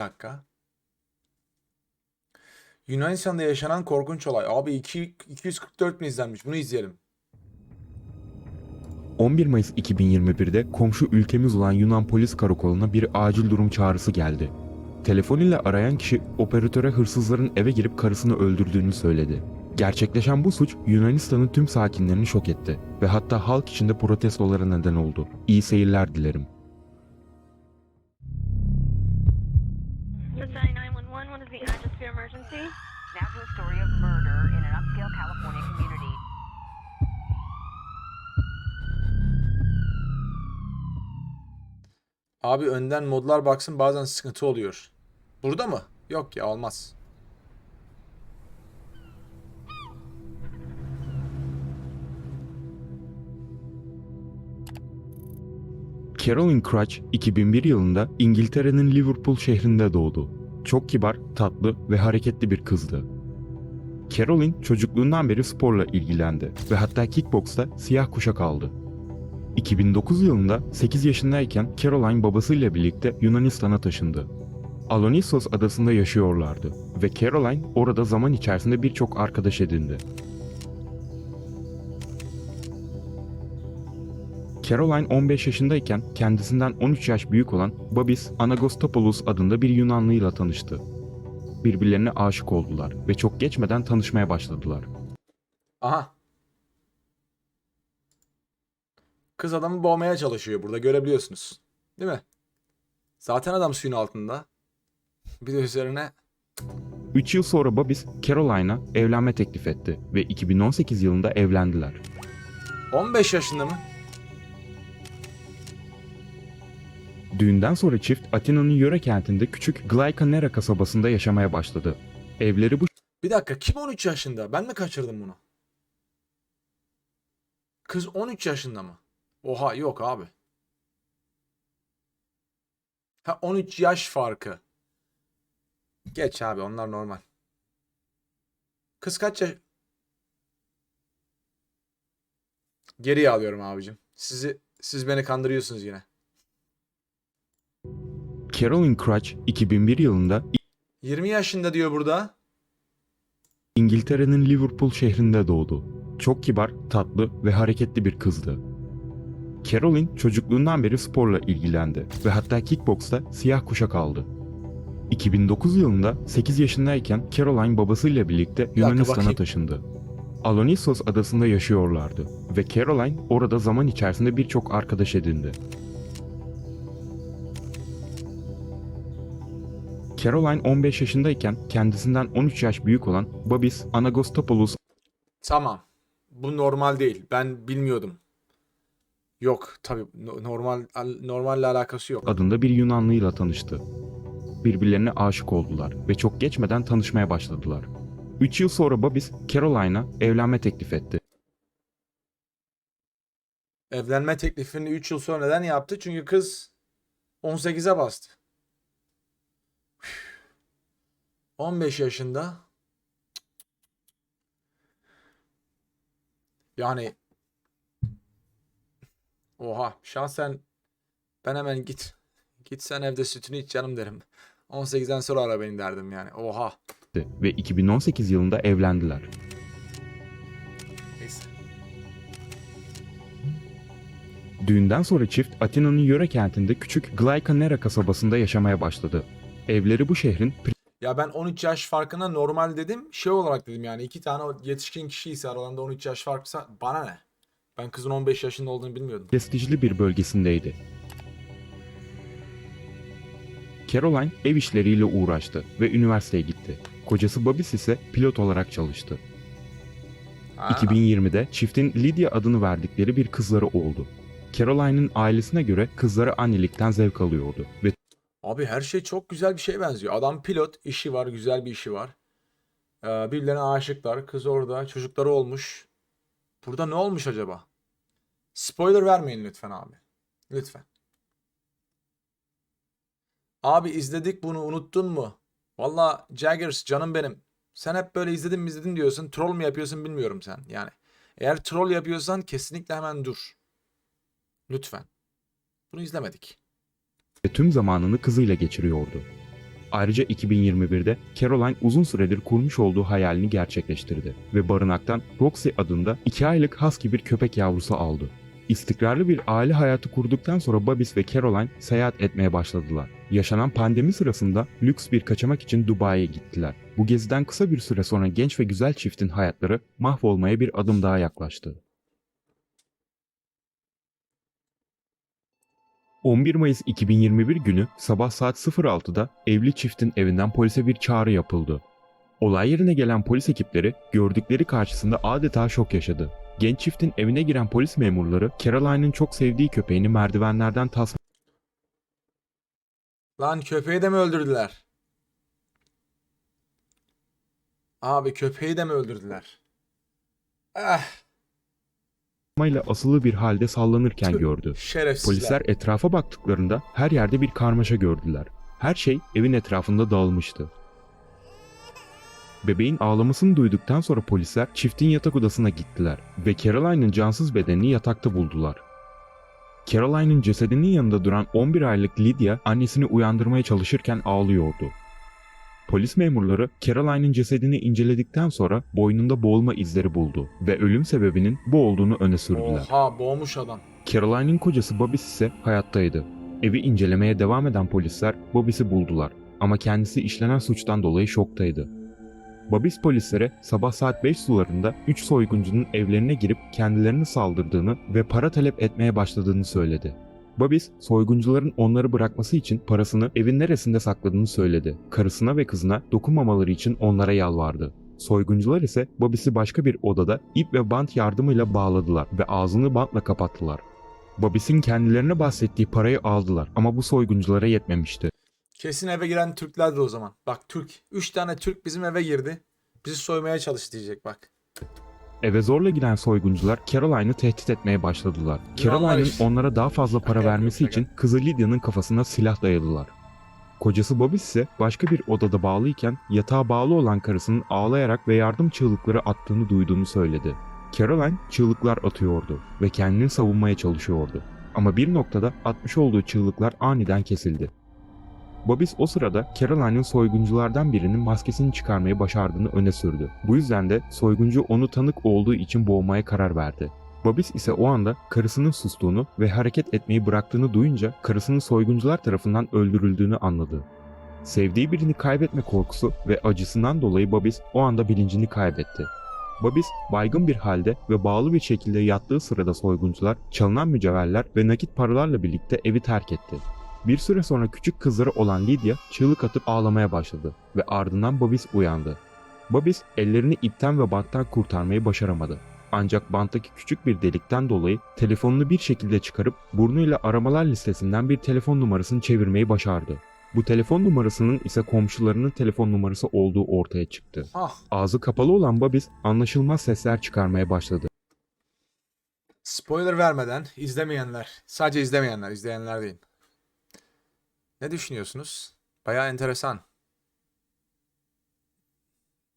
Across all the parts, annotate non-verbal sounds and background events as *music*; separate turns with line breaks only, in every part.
dakika. Yunanistan'da yaşanan korkunç olay. Abi 2, 244 bin izlenmiş. Bunu izleyelim.
11 Mayıs 2021'de komşu ülkemiz olan Yunan Polis Karakolu'na bir acil durum çağrısı geldi. Telefon ile arayan kişi operatöre hırsızların eve girip karısını öldürdüğünü söyledi. Gerçekleşen bu suç Yunanistan'ın tüm sakinlerini şok etti ve hatta halk içinde protestolara neden oldu. İyi seyirler dilerim.
Society 911, what is the address for your emergency?
Now to a story of murder in an upscale California community.
Abi önden modlar baksın bazen sıkıntı oluyor. Burada mı? Yok ya olmaz.
Carolyn Crutch 2001 yılında İngiltere'nin Liverpool şehrinde doğdu. Çok kibar, tatlı ve hareketli bir kızdı. Carolyn çocukluğundan beri sporla ilgilendi ve hatta kickboksta siyah kuşak aldı. 2009 yılında 8 yaşındayken Caroline babasıyla birlikte Yunanistan'a taşındı. Alonissos adasında yaşıyorlardı ve Caroline orada zaman içerisinde birçok arkadaş edindi. Caroline 15 yaşındayken kendisinden 13 yaş büyük olan Babis Anagostopoulos adında bir Yunanlıyla tanıştı. Birbirlerine aşık oldular ve çok geçmeden tanışmaya başladılar.
Aha. Kız adamı boğmaya çalışıyor burada görebiliyorsunuz. Değil mi? Zaten adam suyun altında. Bir de üzerine
3 yıl sonra Babis, Caroline'a evlenme teklif etti ve 2018 yılında evlendiler.
15 yaşında mı?
Düğünden sonra çift Atina'nın yöre kentinde küçük Glykanera kasabasında yaşamaya başladı. Evleri bu
Bir dakika kim 13 yaşında? Ben mi kaçırdım bunu? Kız 13 yaşında mı? Oha yok abi. Ha 13 yaş farkı. Geç abi onlar normal. Kız kaç yaş... Geriye alıyorum abicim. Sizi siz beni kandırıyorsunuz yine.
Carolyn Crutch 2001 yılında
20 yaşında diyor burada.
İngiltere'nin Liverpool şehrinde doğdu. Çok kibar, tatlı ve hareketli bir kızdı. Carolyn çocukluğundan beri sporla ilgilendi ve hatta kickboksta siyah kuşak aldı. 2009 yılında 8 yaşındayken Caroline babasıyla birlikte Yunanistan'a taşındı. Alonissos adasında yaşıyorlardı ve Caroline orada zaman içerisinde birçok arkadaş edindi. Caroline 15 yaşındayken kendisinden 13 yaş büyük olan Babis Anagostopoulos
Tamam. Bu normal değil. Ben bilmiyordum. Yok tabii no- normal normalle alakası yok.
adında bir Yunanlıyla tanıştı. Birbirlerine aşık oldular ve çok geçmeden tanışmaya başladılar. 3 yıl sonra Babis, Caroline'a evlenme teklif etti.
Evlenme teklifini 3 yıl sonra neden yaptı? Çünkü kız 18'e bastı. 15 yaşında. Yani Oha şahsen ben hemen git. Git sen evde sütünü iç canım derim. 18'den sonra ara beni derdim yani. Oha.
ve 2018 yılında evlendiler.
Neyse.
Düğünden sonra çift Atina'nın yöre kentinde küçük Glykanera kasabasında yaşamaya başladı. Evleri bu şehrin
Ya ben 13 yaş farkına normal dedim. Şey olarak dedim yani iki tane yetişkin kişi ise aralarında 13 yaş farksa bana ne? Ben kızın 15 yaşında olduğunu bilmiyordum.
prestijli bir bölgesindeydi. Caroline ev işleriyle uğraştı ve üniversiteye gitti. Kocası Babis ise pilot olarak çalıştı.
Ha.
2020'de çiftin Lydia adını verdikleri bir kızları oldu. Caroline'ın ailesine göre kızları annelikten zevk alıyordu ve
Abi her şey çok güzel bir şeye benziyor. Adam pilot, işi var, güzel bir işi var. Ee, birbirlerine aşıklar. Kız orada, çocukları olmuş. Burada ne olmuş acaba? Spoiler vermeyin lütfen abi. Lütfen. Abi izledik bunu unuttun mu? Valla Jaggers canım benim. Sen hep böyle izledim izledim diyorsun. Troll mu yapıyorsun bilmiyorum sen. Yani eğer troll yapıyorsan kesinlikle hemen dur. Lütfen. Bunu izlemedik.
Tüm zamanını kızıyla geçiriyordu. Ayrıca 2021'de Caroline uzun süredir kurmuş olduğu hayalini gerçekleştirdi ve barınaktan Roxy adında 2 aylık husky bir köpek yavrusu aldı. İstikrarlı bir aile hayatı kurduktan sonra Babis ve Caroline seyahat etmeye başladılar. Yaşanan pandemi sırasında lüks bir kaçamak için Dubai'ye gittiler. Bu geziden kısa bir süre sonra genç ve güzel çiftin hayatları mahvolmaya bir adım daha yaklaştı. 11 Mayıs 2021 günü sabah saat 06'da evli çiftin evinden polise bir çağrı yapıldı. Olay yerine gelen polis ekipleri gördükleri karşısında adeta şok yaşadı. Genç çiftin evine giren polis memurları Caroline'ın çok sevdiği köpeğini merdivenlerden tas
Lan köpeği de mi öldürdüler? Abi köpeği de mi öldürdüler? Ah,
tasmayla asılı bir halde sallanırken gördü.
şerefsizler.
Polisler etrafa baktıklarında her yerde bir karmaşa gördüler. Her şey evin etrafında dağılmıştı. Bebeğin ağlamasını duyduktan sonra polisler çiftin yatak odasına gittiler ve Caroline'ın cansız bedenini yatakta buldular. Caroline'ın cesedinin yanında duran 11 aylık Lydia annesini uyandırmaya çalışırken ağlıyordu. Polis memurları Caroline'ın cesedini inceledikten sonra boynunda boğulma izleri buldu ve ölüm sebebinin bu olduğunu öne sürdüler.
Oha boğmuş adam.
Caroline'in kocası Bobis ise hayattaydı. Evi incelemeye devam eden polisler Bobis'i buldular ama kendisi işlenen suçtan dolayı şoktaydı. Bobis polislere sabah saat 5 sularında 3 soyguncunun evlerine girip kendilerini saldırdığını ve para talep etmeye başladığını söyledi. Bobis, soyguncuların onları bırakması için parasını evin neresinde sakladığını söyledi. Karısına ve kızına dokunmamaları için onlara yalvardı. Soyguncular ise Bobis'i başka bir odada ip ve bant yardımıyla bağladılar ve ağzını bantla kapattılar. Bobis'in kendilerine bahsettiği parayı aldılar ama bu soygunculara yetmemişti.
Kesin eve giren Türkler de o zaman. Bak Türk. 3 tane Türk bizim eve girdi. Bizi soymaya çalıştı diyecek bak.
Eve zorla giden soyguncular Caroline'ı tehdit etmeye başladılar. Caroline'ın onlara daha fazla para vermesi için kızı Lydia'nın kafasına silah dayadılar. Kocası Bobis ise başka bir odada bağlıyken yatağa bağlı olan karısının ağlayarak ve yardım çığlıkları attığını duyduğunu söyledi. Caroline çığlıklar atıyordu ve kendini savunmaya çalışıyordu. Ama bir noktada atmış olduğu çığlıklar aniden kesildi. Bobis o sırada Caroline'ın soygunculardan birinin maskesini çıkarmayı başardığını öne sürdü. Bu yüzden de soyguncu onu tanık olduğu için boğmaya karar verdi. Bobis ise o anda karısının sustuğunu ve hareket etmeyi bıraktığını duyunca karısının soyguncular tarafından öldürüldüğünü anladı. Sevdiği birini kaybetme korkusu ve acısından dolayı Bobis o anda bilincini kaybetti. Bobis baygın bir halde ve bağlı bir şekilde yattığı sırada soyguncular çalınan mücevherler ve nakit paralarla birlikte evi terk etti. Bir süre sonra küçük kızları olan Lydia çığlık atıp ağlamaya başladı ve ardından Bobis uyandı. Bobis ellerini ipten ve banttan kurtarmayı başaramadı. Ancak banttaki küçük bir delikten dolayı telefonunu bir şekilde çıkarıp burnuyla aramalar listesinden bir telefon numarasını çevirmeyi başardı. Bu telefon numarasının ise komşularının telefon numarası olduğu ortaya çıktı.
Ah.
Ağzı kapalı olan Bobis anlaşılmaz sesler çıkarmaya başladı.
Spoiler vermeden izlemeyenler, sadece izlemeyenler, izleyenler değil. Ne düşünüyorsunuz? Bayağı enteresan.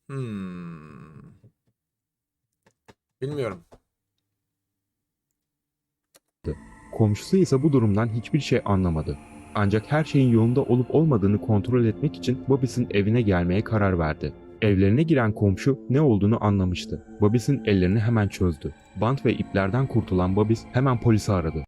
Hmm. Bilmiyorum.
Komşusu ise bu durumdan hiçbir şey anlamadı. Ancak her şeyin yolunda olup olmadığını kontrol etmek için Bobis'in evine gelmeye karar verdi. Evlerine giren komşu ne olduğunu anlamıştı. Bobis'in ellerini hemen çözdü. Bant ve iplerden kurtulan Bobis hemen polisi aradı.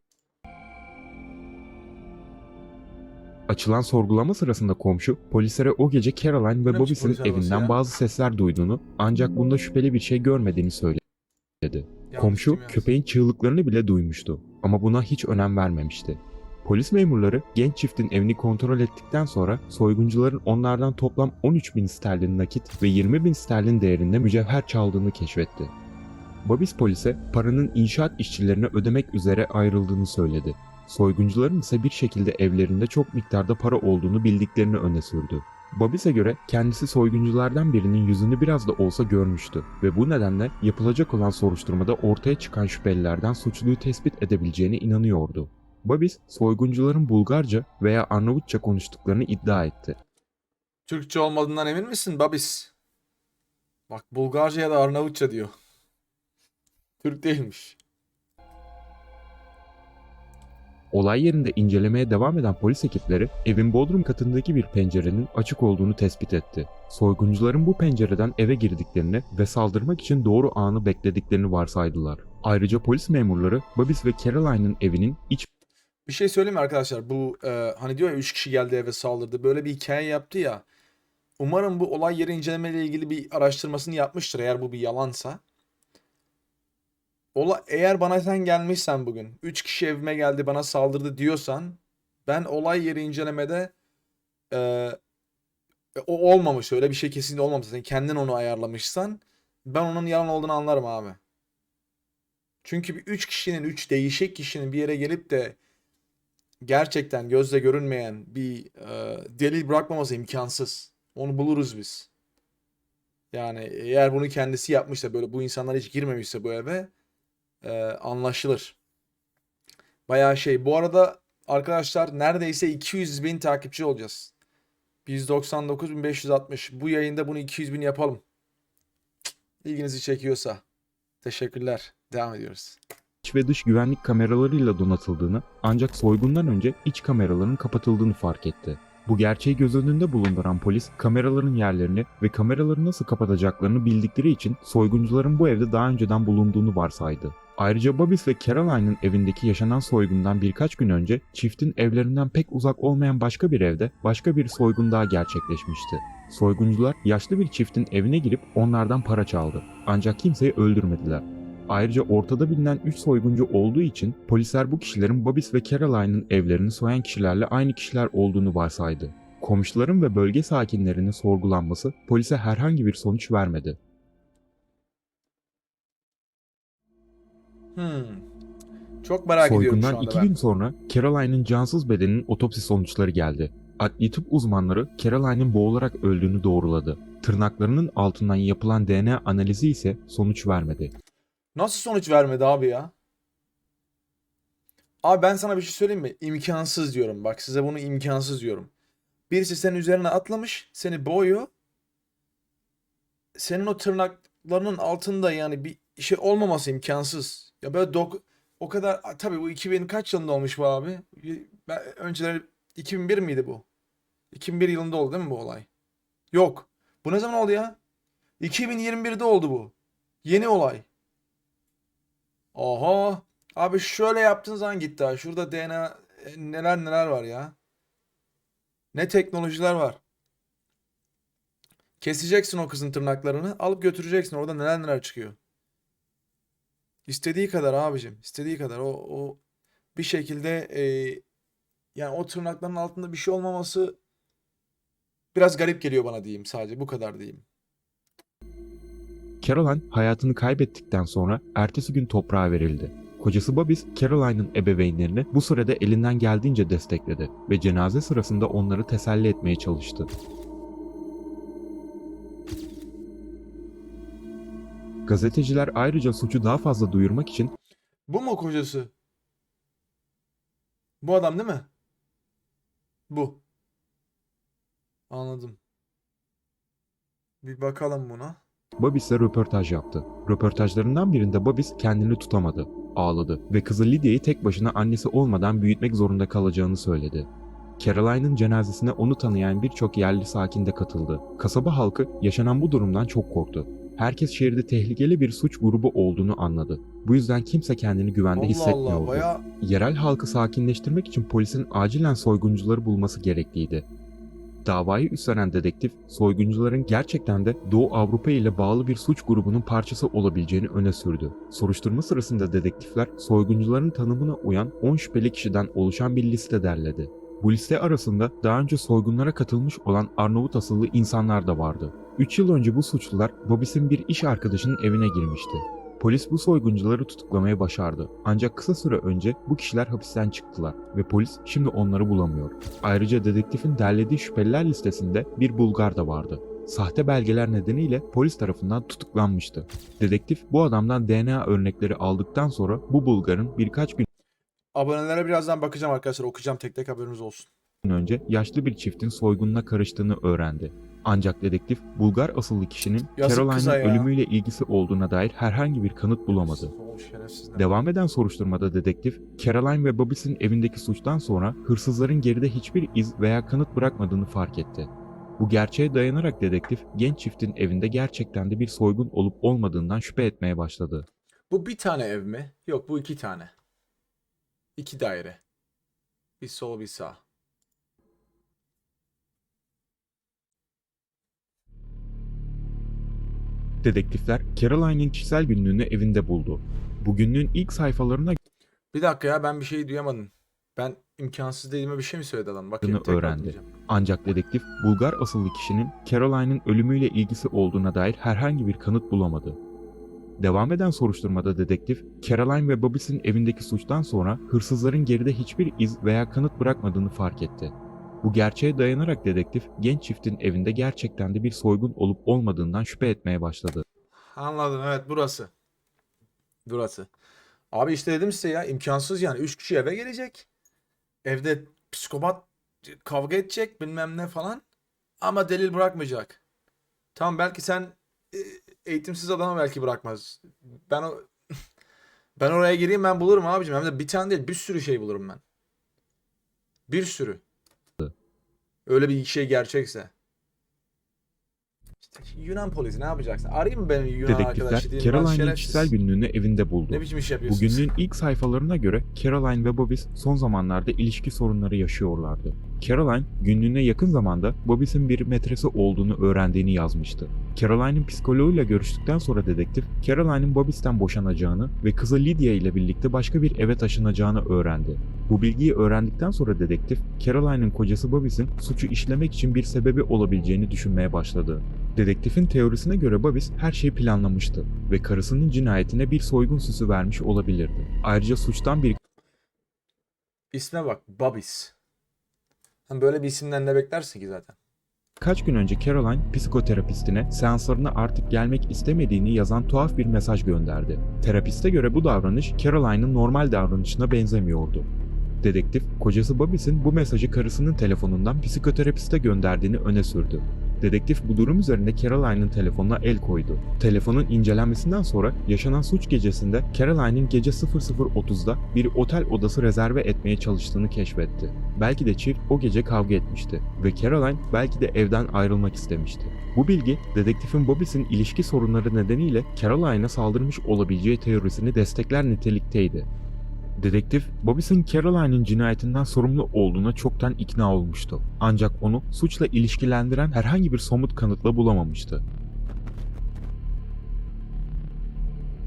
Açılan sorgulama sırasında komşu polislere o gece Caroline ve
arabası
evinden
ya?
bazı sesler duyduğunu ancak bunda şüpheli bir şey görmediğini söyledi. Komşu köpeğin çığlıklarını bile duymuştu ama buna hiç önem vermemişti. Polis memurları genç çiftin evini kontrol ettikten sonra soyguncuların onlardan toplam 13 bin sterlin nakit ve 20 bin sterlin değerinde mücevher çaldığını keşfetti. Babis polise paranın inşaat işçilerine ödemek üzere ayrıldığını söyledi. Soyguncuların ise bir şekilde evlerinde çok miktarda para olduğunu bildiklerini öne sürdü. Babis'e göre kendisi soygunculardan birinin yüzünü biraz da olsa görmüştü ve bu nedenle yapılacak olan soruşturmada ortaya çıkan şüphelilerden suçluyu tespit edebileceğine inanıyordu. Babis, soyguncuların Bulgarca veya Arnavutça konuştuklarını iddia etti.
Türkçe olmadığından emin misin Babis? Bak Bulgarca ya da Arnavutça diyor. Türk değilmiş.
Olay yerinde incelemeye devam eden polis ekipleri evin bodrum katındaki bir pencerenin açık olduğunu tespit etti. Soyguncuların bu pencereden eve girdiklerini ve saldırmak için doğru anı beklediklerini varsaydılar. Ayrıca polis memurları Babis ve Caroline'ın evinin iç
Bir şey söyleyeyim mi arkadaşlar? Bu e, hani diyor ya 3 kişi geldi eve saldırdı. Böyle bir hikaye yaptı ya. Umarım bu olay yeri incelemeyle ilgili bir araştırmasını yapmıştır eğer bu bir yalansa. Ola, eğer bana sen gelmişsen bugün 3 kişi evime geldi bana saldırdı diyorsan ben olay yeri incelemede e, o olmamış öyle bir şey kesinlikle olmamış. Sen kendin onu ayarlamışsan ben onun yalan olduğunu anlarım abi. Çünkü bir 3 kişinin 3 değişik kişinin bir yere gelip de gerçekten gözle görünmeyen bir e, delil bırakmaması imkansız. Onu buluruz biz. Yani eğer bunu kendisi yapmışsa böyle bu insanlar hiç girmemişse bu eve e, anlaşılır. Bayağı şey. Bu arada arkadaşlar neredeyse 200 bin takipçi olacağız. 199.560. Bu yayında bunu 200 bin yapalım. İlginizi çekiyorsa. Teşekkürler. Devam ediyoruz.
ve dış güvenlik kameralarıyla donatıldığını ancak soygundan önce iç kameraların kapatıldığını fark etti. Bu gerçeği göz önünde bulunduran polis kameraların yerlerini ve kameraları nasıl kapatacaklarını bildikleri için soyguncuların bu evde daha önceden bulunduğunu varsaydı. Ayrıca Babis ve Caroline'ın evindeki yaşanan soygundan birkaç gün önce çiftin evlerinden pek uzak olmayan başka bir evde başka bir soygun daha gerçekleşmişti. Soyguncular yaşlı bir çiftin evine girip onlardan para çaldı. Ancak kimseyi öldürmediler. Ayrıca ortada bilinen 3 soyguncu olduğu için polisler bu kişilerin Babis ve Caroline'ın evlerini soyan kişilerle aynı kişiler olduğunu varsaydı. Komşuların ve bölge sakinlerinin sorgulanması polise herhangi bir sonuç vermedi.
Hmm. Çok merak ediyorum şu
Soygundan
anda
iki
ben.
gün sonra Caroline'ın cansız bedeninin otopsi sonuçları geldi. Adli tıp uzmanları Caroline'ın boğularak öldüğünü doğruladı. Tırnaklarının altından yapılan DNA analizi ise sonuç vermedi.
Nasıl sonuç vermedi abi ya? Abi ben sana bir şey söyleyeyim mi? İmkansız diyorum. Bak size bunu imkansız diyorum. Birisi senin üzerine atlamış, seni boğuyor. Senin o tırnaklarının altında yani bir şey olmaması imkansız. Ya böyle dok o kadar tabii bu 2000 kaç yılında olmuş bu abi? Ben, önceleri 2001 miydi bu? 2001 yılında oldu değil mi bu olay? Yok. Bu ne zaman oldu ya? 2021'de oldu bu. Yeni olay. Oha. Abi şöyle yaptığın zaman gitti ha. Şurada DNA e, neler neler var ya. Ne teknolojiler var. Keseceksin o kızın tırnaklarını. Alıp götüreceksin. Orada neler neler çıkıyor. İstediği kadar abicim. istediği kadar. O, o bir şekilde e, yani o tırnakların altında bir şey olmaması biraz garip geliyor bana diyeyim sadece. Bu kadar diyeyim.
Caroline hayatını kaybettikten sonra ertesi gün toprağa verildi. Kocası Babis, Caroline'ın ebeveynlerini bu sürede elinden geldiğince destekledi ve cenaze sırasında onları teselli etmeye çalıştı. Gazeteciler ayrıca suçu daha fazla duyurmak için
Bu mu kocası? Bu adam değil mi? Bu. Anladım. Bir bakalım buna.
Babis'le röportaj yaptı. Röportajlarından birinde Babis kendini tutamadı, ağladı ve kızı Lydia'yı tek başına annesi olmadan büyütmek zorunda kalacağını söyledi. Caroline'ın cenazesine onu tanıyan birçok yerli sakin de katıldı. Kasaba halkı yaşanan bu durumdan çok korktu. Herkes şehirde tehlikeli bir suç grubu olduğunu anladı. Bu yüzden kimse kendini güvende
Allah
hissetmiyordu.
Allah baya
Yerel halkı sakinleştirmek için polisin acilen soyguncuları bulması gerekliydi. Davayı üstlenen dedektif, soyguncuların gerçekten de Doğu Avrupa ile bağlı bir suç grubunun parçası olabileceğini öne sürdü. Soruşturma sırasında dedektifler, soyguncuların tanımına uyan 10 şüpheli kişiden oluşan bir liste derledi. Bu liste arasında daha önce soygunlara katılmış olan Arnavut asıllı insanlar da vardı. 3 yıl önce bu suçlular Bobis'in bir iş arkadaşının evine girmişti. Polis bu soyguncuları tutuklamayı başardı. Ancak kısa süre önce bu kişiler hapisten çıktılar ve polis şimdi onları bulamıyor. Ayrıca dedektifin derlediği şüpheliler listesinde bir Bulgar da vardı. Sahte belgeler nedeniyle polis tarafından tutuklanmıştı. Dedektif bu adamdan DNA örnekleri aldıktan sonra bu Bulgar'ın birkaç gün
abonelere birazdan bakacağım arkadaşlar. Okuyacağım tek tek haberiniz olsun.
önce yaşlı bir çiftin soygununa karıştığını öğrendi. Ancak dedektif Bulgar asıllı kişinin
Yazık kıza
Caroline'ın
ya.
ölümüyle ilgisi olduğuna dair herhangi bir kanıt bulamadı.
O şerefsizler.
Devam eden soruşturmada dedektif, Caroline ve Bobby'sin evindeki suçtan sonra hırsızların geride hiçbir iz veya kanıt bırakmadığını fark etti. Bu gerçeğe dayanarak dedektif, genç çiftin evinde gerçekten de bir soygun olup olmadığından şüphe etmeye başladı.
Bu bir tane ev mi? Yok bu iki tane. İki daire. Bir sol bir sağ.
Dedektifler, Caroline'in kişisel günlüğünü evinde buldu. Bu günlüğün ilk sayfalarına
Bir dakika ya ben bir şey duyamadım. Ben imkansız dediğime bir şey mi söyledi adam? Bakayım
Bunu
tekrar
öğrendi.
dinleyeceğim.
Ancak dedektif Bulgar asıllı kişinin Caroline'ın ölümüyle ilgisi olduğuna dair herhangi bir kanıt bulamadı. Devam eden soruşturmada dedektif, Caroline ve Bobby'sin evindeki suçtan sonra hırsızların geride hiçbir iz veya kanıt bırakmadığını fark etti. Bu gerçeğe dayanarak dedektif, genç çiftin evinde gerçekten de bir soygun olup olmadığından şüphe etmeye başladı.
Anladım evet burası. Burası. Abi işte dedim size ya imkansız yani. Üç kişi eve gelecek. Evde psikopat kavga edecek bilmem ne falan. Ama delil bırakmayacak. Tamam belki sen e, eğitimsiz adama belki bırakmaz. Ben o *laughs* ben oraya gireyim ben bulurum abicim. Hem de bir tane değil bir sürü şey bulurum ben. Bir sürü. Öyle bir şey gerçekse. İşte Yunan polisi ne yapacaksın? Arayayım mı benim Yunan
Dedektifler,
arkadaşı diyeyim ben
Caroline'in
şerefsiz.
kişisel günlüğünü evinde buldu.
Ne biçim iş yapıyorsunuz?
günlüğün ilk sayfalarına göre Caroline ve Bobby son zamanlarda ilişki sorunları yaşıyorlardı. Caroline günlüğüne yakın zamanda Bobby'sin bir metresi olduğunu öğrendiğini yazmıştı. Caroline'in psikoloğuyla görüştükten sonra dedektif, Caroline'in Bobby'sten boşanacağını ve kızı Lydia ile birlikte başka bir eve taşınacağını öğrendi. Bu bilgiyi öğrendikten sonra dedektif, Caroline'in kocası Bobby'sin suçu işlemek için bir sebebi olabileceğini düşünmeye başladı. Dedektifin teorisine göre Babis her şeyi planlamıştı ve karısının cinayetine bir soygun süsü vermiş olabilirdi. Ayrıca suçtan bir
İsme bak. Babis. Hem böyle bir isimden ne beklersin ki zaten?
Kaç gün önce Caroline psikoterapistine seanslarına artık gelmek istemediğini yazan tuhaf bir mesaj gönderdi. Terapiste göre bu davranış Caroline'ın normal davranışına benzemiyordu. Dedektif, kocası Bobby'sin bu mesajı karısının telefonundan psikoterapiste gönderdiğini öne sürdü. Dedektif bu durum üzerine Caroline'ın telefonuna el koydu. Telefonun incelenmesinden sonra yaşanan suç gecesinde Caroline'in gece 00.30'da bir otel odası rezerve etmeye çalıştığını keşfetti. Belki de çift o gece kavga etmişti ve Caroline belki de evden ayrılmak istemişti. Bu bilgi dedektifin Bobby'sin ilişki sorunları nedeniyle Caroline'a saldırmış olabileceği teorisini destekler nitelikteydi. Dedektif, Bobby'sin Caroline'in cinayetinden sorumlu olduğuna çoktan ikna olmuştu. Ancak onu suçla ilişkilendiren herhangi bir somut kanıtla bulamamıştı.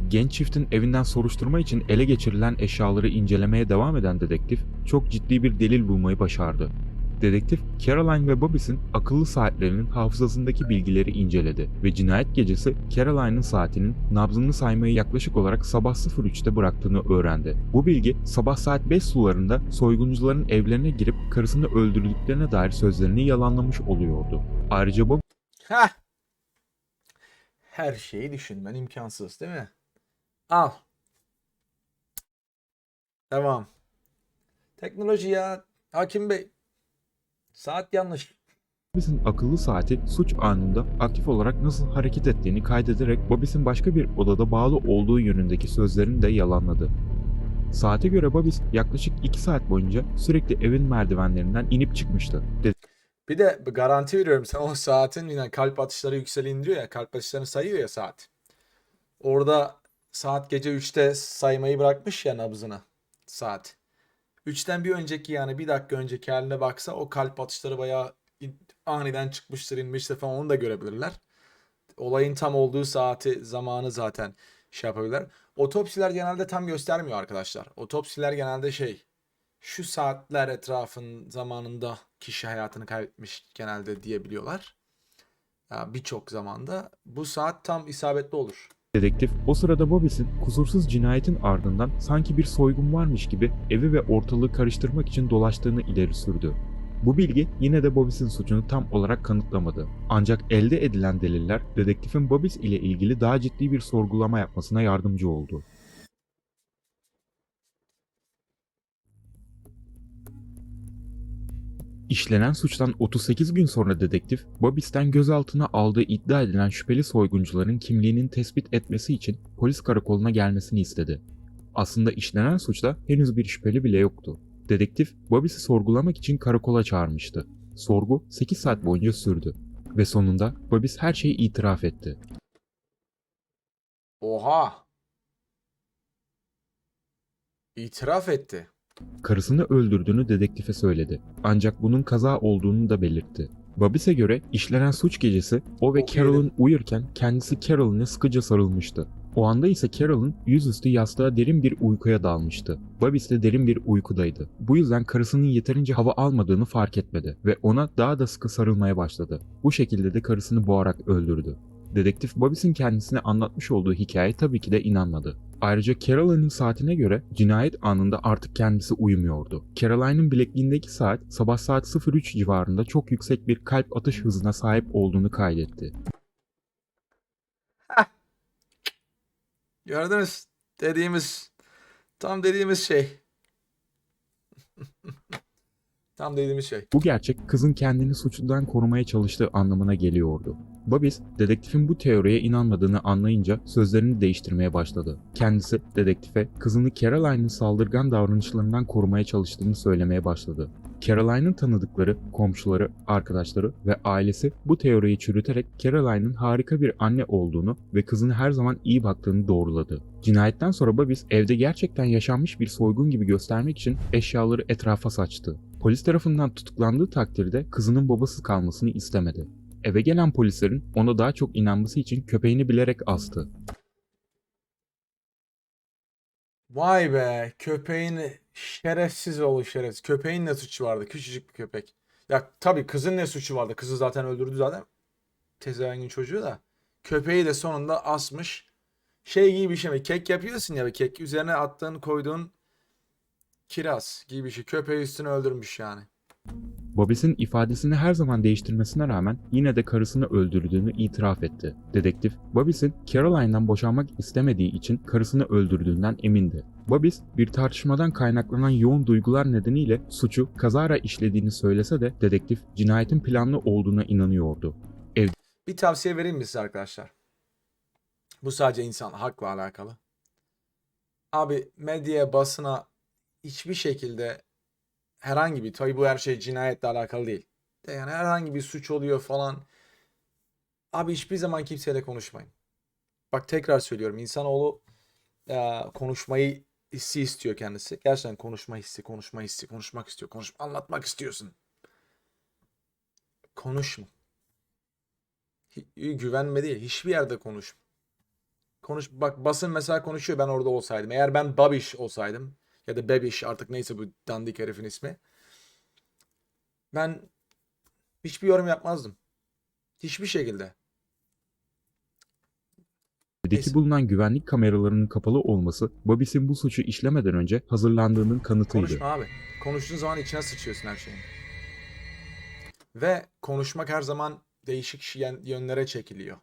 Genç çiftin evinden soruşturma için ele geçirilen eşyaları incelemeye devam eden dedektif, çok ciddi bir delil bulmayı başardı. Dedektif, Caroline ve Bobby'sin akıllı saatlerinin hafızasındaki bilgileri inceledi ve cinayet gecesi Caroline'ın saatinin nabzını saymayı yaklaşık olarak sabah 03'te bıraktığını öğrendi. Bu bilgi sabah saat 5 sularında soyguncuların evlerine girip karısını öldürdüklerine dair sözlerini yalanlamış oluyordu. Ayrıca Bobby
Heh. Her şeyi düşünmen imkansız değil mi? Al. Devam. Teknoloji ya. Hakim Bey. Saat yanlış.
Bobby'sin akıllı saati suç anında aktif olarak nasıl hareket ettiğini kaydederek Bobby'sin başka bir odada bağlı olduğu yönündeki sözlerini de yalanladı. Saate göre Bobby's yaklaşık 2 saat boyunca sürekli evin merdivenlerinden inip çıkmıştı.
Bir de garanti veriyorum sen o saatin yine kalp atışları yükseli indiriyor ya kalp atışlarını sayıyor ya saat. Orada saat gece 3'te saymayı bırakmış ya nabzını saat. 3'ten bir önceki yani bir dakika önceki haline baksa o kalp atışları bayağı aniden çıkmıştır inmiştir falan onu da görebilirler. Olayın tam olduğu saati zamanı zaten şey yapabilirler. Otopsiler genelde tam göstermiyor arkadaşlar. Otopsiler genelde şey şu saatler etrafın zamanında kişi hayatını kaybetmiş genelde diyebiliyorlar. Birçok zamanda bu saat tam isabetli olur.
Dedektif o sırada Bobby'sin kusursuz cinayetin ardından sanki bir soygun varmış gibi evi ve ortalığı karıştırmak için dolaştığını ileri sürdü. Bu bilgi yine de Bobby'sin suçunu tam olarak kanıtlamadı. Ancak elde edilen deliller dedektifin Bobby's ile ilgili daha ciddi bir sorgulama yapmasına yardımcı oldu. İşlenen suçtan 38 gün sonra dedektif, Babis'ten gözaltına aldığı iddia edilen şüpheli soyguncuların kimliğinin tespit etmesi için polis karakoluna gelmesini istedi. Aslında işlenen suçta henüz bir şüpheli bile yoktu. Dedektif, Babis'i sorgulamak için karakola çağırmıştı. Sorgu 8 saat boyunca sürdü ve sonunda Babis her şeyi itiraf etti.
Oha. İtiraf etti.
Karısını öldürdüğünü dedektife söyledi. Ancak bunun kaza olduğunu da belirtti. Babis'e göre işlenen suç gecesi o ve Carol'ın uyurken kendisi Carol'ine sıkıca sarılmıştı. O anda ise Carol'ın yüzüstü yastığa derin bir uykuya dalmıştı. Babis de derin bir uykudaydı. Bu yüzden karısının yeterince hava almadığını fark etmedi ve ona daha da sıkı sarılmaya başladı. Bu şekilde de karısını boğarak öldürdü. Dedektif Babis'in kendisine anlatmış olduğu hikaye tabii ki de inanmadı. Ayrıca Caroline'in saatine göre cinayet anında artık kendisi uyumuyordu. Caroline'in bilekliğindeki saat sabah saat 03 civarında çok yüksek bir kalp atış hızına sahip olduğunu kaydetti.
Gördünüz dediğimiz tam dediğimiz şey. *laughs* tam dediğimiz şey.
Bu gerçek kızın kendini suçludan korumaya çalıştığı anlamına geliyordu. Babis, dedektifin bu teoriye inanmadığını anlayınca sözlerini değiştirmeye başladı. Kendisi dedektife kızını Caroline'ın saldırgan davranışlarından korumaya çalıştığını söylemeye başladı. Caroline'ın tanıdıkları, komşuları, arkadaşları ve ailesi bu teoriyi çürüterek Caroline'ın harika bir anne olduğunu ve kızını her zaman iyi baktığını doğruladı. Cinayetten sonra Babis evde gerçekten yaşanmış bir soygun gibi göstermek için eşyaları etrafa saçtı. Polis tarafından tutuklandığı takdirde kızının babasız kalmasını istemedi. Eve gelen polislerin ona daha çok inanması için köpeğini bilerek astı.
Vay be köpeğin şerefsiz oğlu şerefsiz. Köpeğin ne suçu vardı? Küçücük bir köpek. Ya tabii kızın ne suçu vardı? Kızı zaten öldürdü zaten. Tezahürün çocuğu da. Köpeği de sonunda asmış. Şey gibi bir şey mi? Kek yapıyorsun ya bir kek. Üzerine attığın koyduğun kiraz gibi bir şey. Köpeği üstüne öldürmüş yani.
Babis'in ifadesini her zaman değiştirmesine rağmen yine de karısını öldürdüğünü itiraf etti. Dedektif, Babis'in Caroline'dan boşanmak istemediği için karısını öldürdüğünden emindi. Babis, bir tartışmadan kaynaklanan yoğun duygular nedeniyle suçu kazara işlediğini söylese de dedektif cinayetin planlı olduğuna inanıyordu.
Bir tavsiye vereyim mi size arkadaşlar? Bu sadece insan hakla alakalı. Abi medyaya, basına hiçbir şekilde herhangi bir, tabii bu her şey cinayetle alakalı değil. De yani herhangi bir suç oluyor falan. Abi hiçbir zaman kimseyle konuşmayın. Bak tekrar söylüyorum. İnsanoğlu e, konuşmayı hissi istiyor kendisi. Gerçekten konuşma hissi, konuşma hissi, konuşmak istiyor. Konuş, anlatmak istiyorsun. Konuşma. Güvenme değil. Hiçbir yerde konuş. Konuş bak basın mesela konuşuyor ben orada olsaydım. Eğer ben Babiş olsaydım ya da Bebiş artık neyse bu dandik herifin ismi. Ben hiçbir yorum yapmazdım. Hiçbir şekilde. Neyse.
bulunan güvenlik kameralarının kapalı olması Babis'in bu suçu işlemeden önce hazırlandığının kanıtıydı.
Konuşma abi. Konuştuğun zaman içine sıçıyorsun her şeyin. Ve konuşmak her zaman değişik şi- yönlere çekiliyor.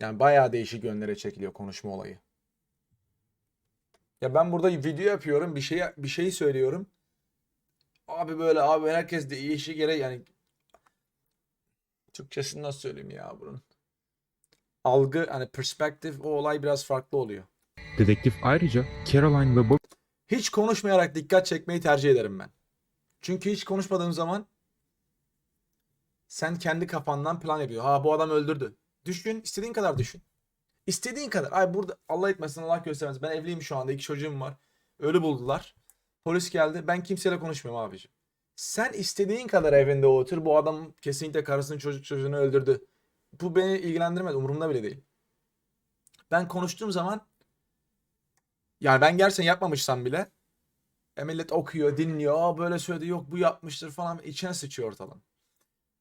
Yani bayağı değişik yönlere çekiliyor konuşma olayı. Ya ben burada video yapıyorum, bir şey bir şeyi söylüyorum. Abi böyle abi herkes de değişik yere yani Türkçesini nasıl söyleyeyim ya bunun? Algı hani perspektif o olay biraz farklı oluyor.
Dedektif ayrıca Caroline ve Bobby
Hiç konuşmayarak dikkat çekmeyi tercih ederim ben. Çünkü hiç konuşmadığım zaman sen kendi kafandan plan yapıyor. Ha bu adam öldürdü. Düşün, istediğin kadar düşün. İstediğin kadar. Ay burada Allah etmesin Allah göstermesin. Ben evliyim şu anda. iki çocuğum var. Ölü buldular. Polis geldi. Ben kimseyle konuşmuyorum abicim. Sen istediğin kadar evinde otur. Bu adam kesinlikle karısını çocuk çocuğunu öldürdü. Bu beni ilgilendirmez. Umurumda bile değil. Ben konuştuğum zaman yani ben gerçekten yapmamışsam bile e millet okuyor, dinliyor. Böyle söyledi, yok bu yapmıştır falan. içine sıçıyor ortalığın.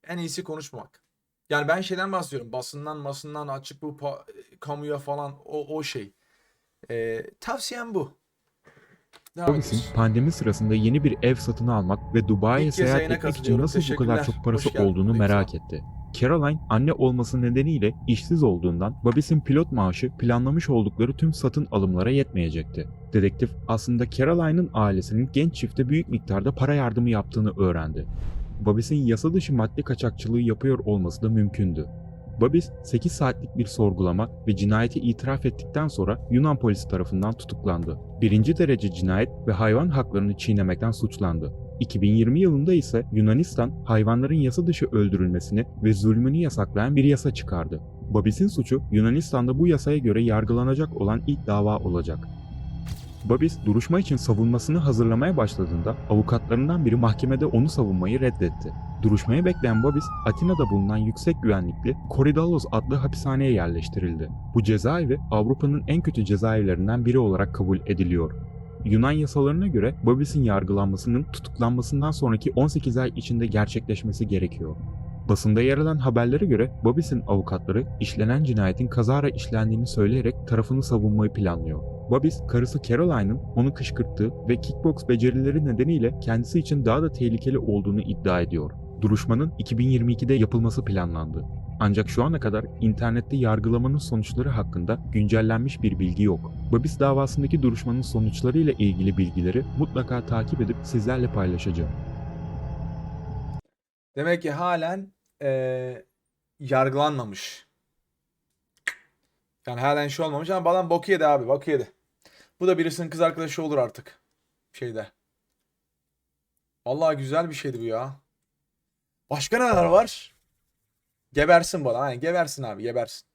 En iyisi konuşmamak. Yani ben şeyden bahsediyorum. Basından, masından açık bu kamuya falan o, o şey. Ee, tavsiyem bu. Devam ediyoruz.
pandemi sırasında yeni bir ev satın almak ve Dubai'ye
İlk kez
seyahat
yayına
etmek için
katılıyorum.
nasıl bu kadar
Teşekkürler.
çok parası
Hoş geldin.
olduğunu merak etti. Caroline anne olması nedeniyle işsiz olduğundan Babis'in pilot maaşı planlamış oldukları tüm satın alımlara yetmeyecekti. Dedektif aslında Caroline'ın ailesinin genç çifte büyük miktarda para yardımı yaptığını öğrendi. Babis'in yasa dışı madde kaçakçılığı yapıyor olması da mümkündü. Babis 8 saatlik bir sorgulama ve cinayeti itiraf ettikten sonra Yunan polisi tarafından tutuklandı. Birinci derece cinayet ve hayvan haklarını çiğnemekten suçlandı. 2020 yılında ise Yunanistan hayvanların yasa dışı öldürülmesini ve zulmünü yasaklayan bir yasa çıkardı. Babis'in suçu Yunanistan'da bu yasaya göre yargılanacak olan ilk dava olacak. Babis duruşma için savunmasını hazırlamaya başladığında avukatlarından biri mahkemede onu savunmayı reddetti. Duruşmaya bekleyen Babis, Atina'da bulunan yüksek güvenlikli Korydallos adlı hapishaneye yerleştirildi. Bu cezaevi Avrupa'nın en kötü cezaevlerinden biri olarak kabul ediliyor. Yunan yasalarına göre Babis'in yargılanmasının tutuklanmasından sonraki 18 ay içinde gerçekleşmesi gerekiyor. Basında yer alan haberlere göre Babis'in avukatları işlenen cinayetin kazara işlendiğini söyleyerek tarafını savunmayı planlıyor. Babis, karısı Caroline'ın onu kışkırttığı ve kickbox becerileri nedeniyle kendisi için daha da tehlikeli olduğunu iddia ediyor. Duruşmanın 2022'de yapılması planlandı. Ancak şu ana kadar internette yargılamanın sonuçları hakkında güncellenmiş bir bilgi yok. Babis davasındaki duruşmanın sonuçlarıyla ilgili bilgileri mutlaka takip edip sizlerle paylaşacağım.
Demek ki halen eee, yargılanmamış. Yani halen şey olmamış ama adam boku yedi abi boku yedi. Bu da birisinin kız arkadaşı olur artık. Şeyde. Vallahi güzel bir şeydi bu ya. Başka neler var? Gebersin bana. Aynen gebersin abi gebersin.